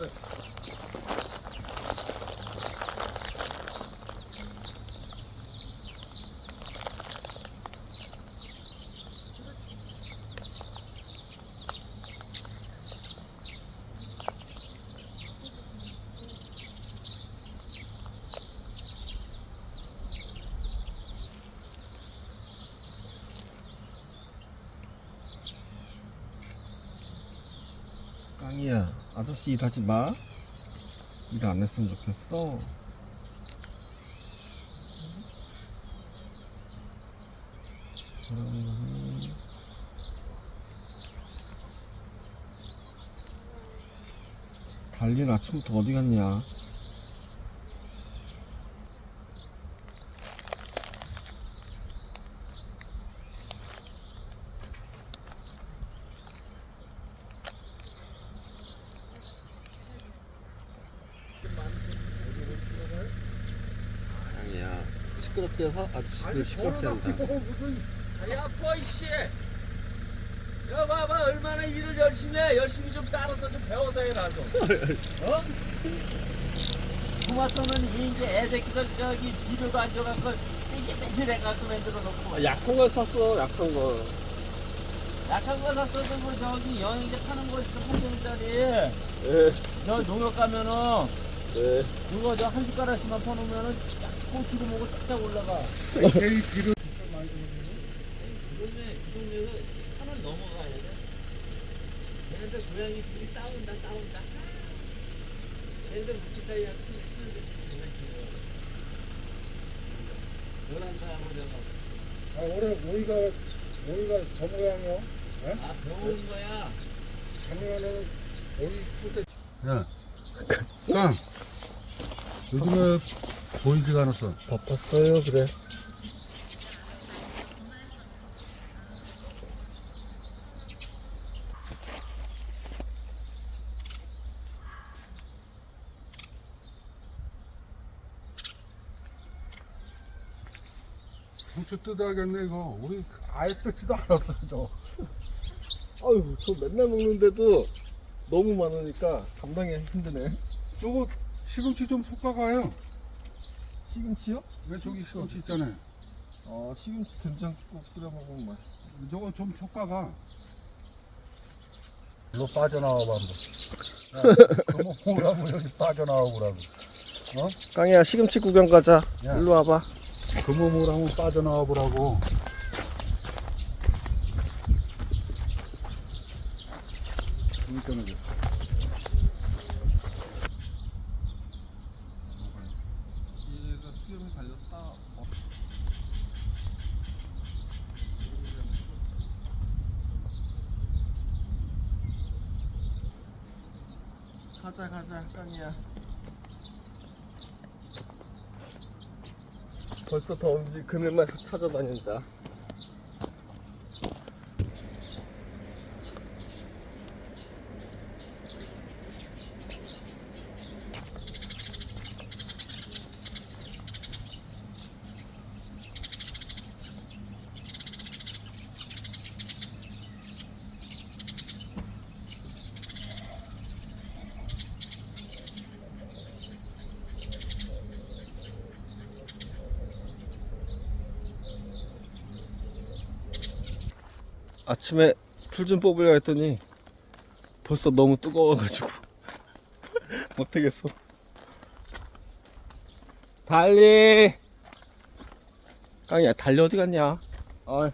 아 아저씨 일하지 마. 일 안 했으면 좋겠어. 음. 달린 아침부터 어디 갔냐? 아니야. 시끄럽게 해서 아저씨들 시끄럽게 한다. 야, 아파 이씨. 야, 봐봐 얼마나 일을 열심히 해. 열심히 좀 따라서 좀 배워서 해라 좀. 어? 토마토는 이제 애새끼들 저기 뒤로도 앉아갖고 빼실빼실 해갖고 만들어 놓고 약한 걸 샀어, 약한 거. 약한 거 샀어도 뭐 저기 영양제 파는 거 있어 300원짜리 예, 저 농협 가면은 예. 그거 저 한 숟가락씩만 퍼놓으면은 딱 꼬치고 뭐고 쫙쫙 올라가 개이 뒤로 이 동네 이 동네는 산을 넘어가야 돼. 얘네들 고양이들이 싸운다 싸운다. 얘네들 무치까지야 노란 사람을 내가 아 올해 오이가 오이가 저 모양이요 아 배우는 거야. 작년에는 오이 소대 야, 깡 요즘에 보이지가 않았어 바빴어요, 그래. 상추 뜯어야겠네 이거 우리 아예 뜯지도 않았어 저 아유, 저 맨날 먹는데도 너무 많으니까 감당이 힘드네. 저거 시금치 좀 솎아가요 시금치요? 왜 저기 시금치 있잖아요 어, 시금치 된장국 끓여 먹으면 맛있지. 저거 좀 솎아가 일로 빠져나와 봐 한번. 야, 그거 뭐라고 여기 빠져나오라고. 어? 깡이야 시금치 구경 가자. 야. 일로 와봐. 그 몸으로 한번 빠져나와 보라고. 끊어져. 얘가 수염이 달려서 따. 가자 가자 깡이야. 벌써 더 움직 그늘만 찾아다닌다. 아침에 풀 좀 뽑으려 했더니 벌써 너무 뜨거워가지고 못하겠어. 달리. 깡이야 달리 어디 갔냐? 아이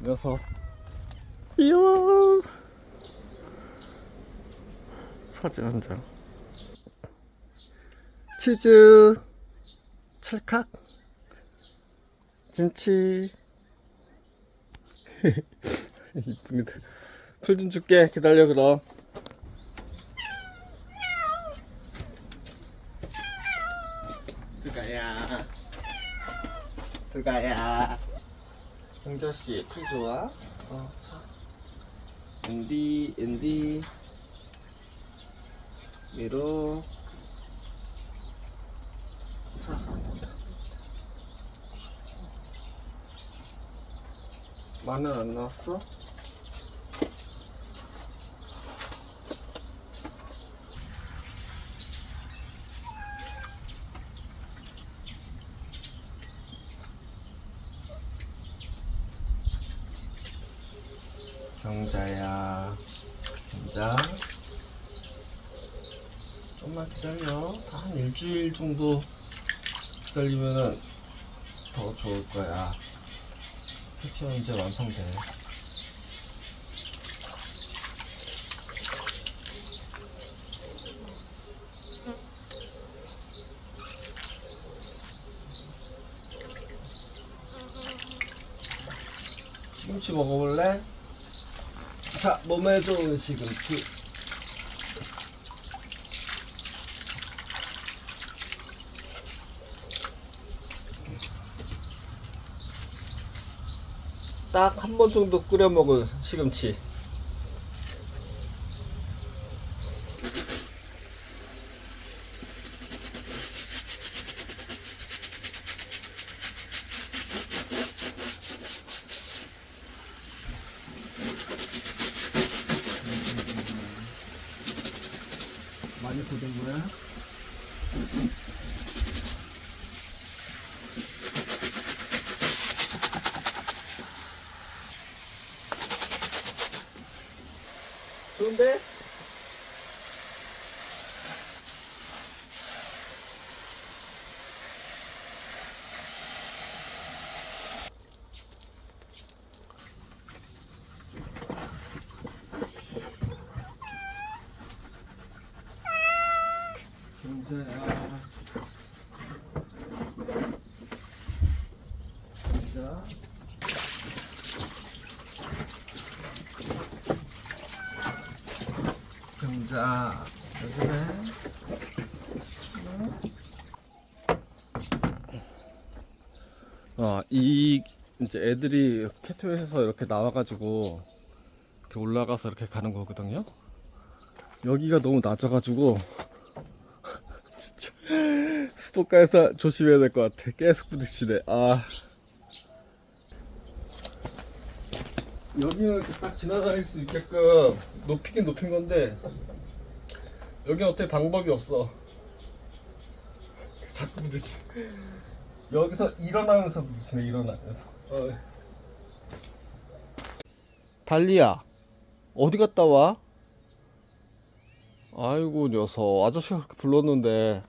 녀석. 이야. 사진 한 장. 치즈. 찰칵. 김치. 이쁘니다. 풀좀 줄게. 기다려 그럼. 들가야. 들가야. 홍자 씨, 풀 좋아? 어, 차. 앤디, 앤디. 위로. 마늘 안 나왔어? 경자야 경자. 좀만 기다려. 다한 일주일 정도 기다리면은 더 좋을 거야 패치는 이제 완성돼 시금치 먹어볼래? 자, 몸에 좋은 시금치. 딱 한 번 정도 끓여 먹을 시금치. 많이 고된 거야? 좋은데? 경자야. 경자. 경 자. 여기네. 아, 이 이제 애들이 캐트에서 이렇게 나와가지고 이렇게 올라가서 이렇게 가는 거거든요. 여기가 너무 낮아가지고 진짜 수도가에서 조심해야 될 것 같아. 계속 부딪히네. 아. 여기는 딱 지나다닐 수 있게끔 높이긴 높인 건데 여기는 어떻게 방법이 없어. 자꾸 부딪히. 여기서 일어나면서 부딪히네. 일어나면서. 어. 달리야, 어디 갔다 와? 아이고 녀석 아저씨가 그렇게 불렀는데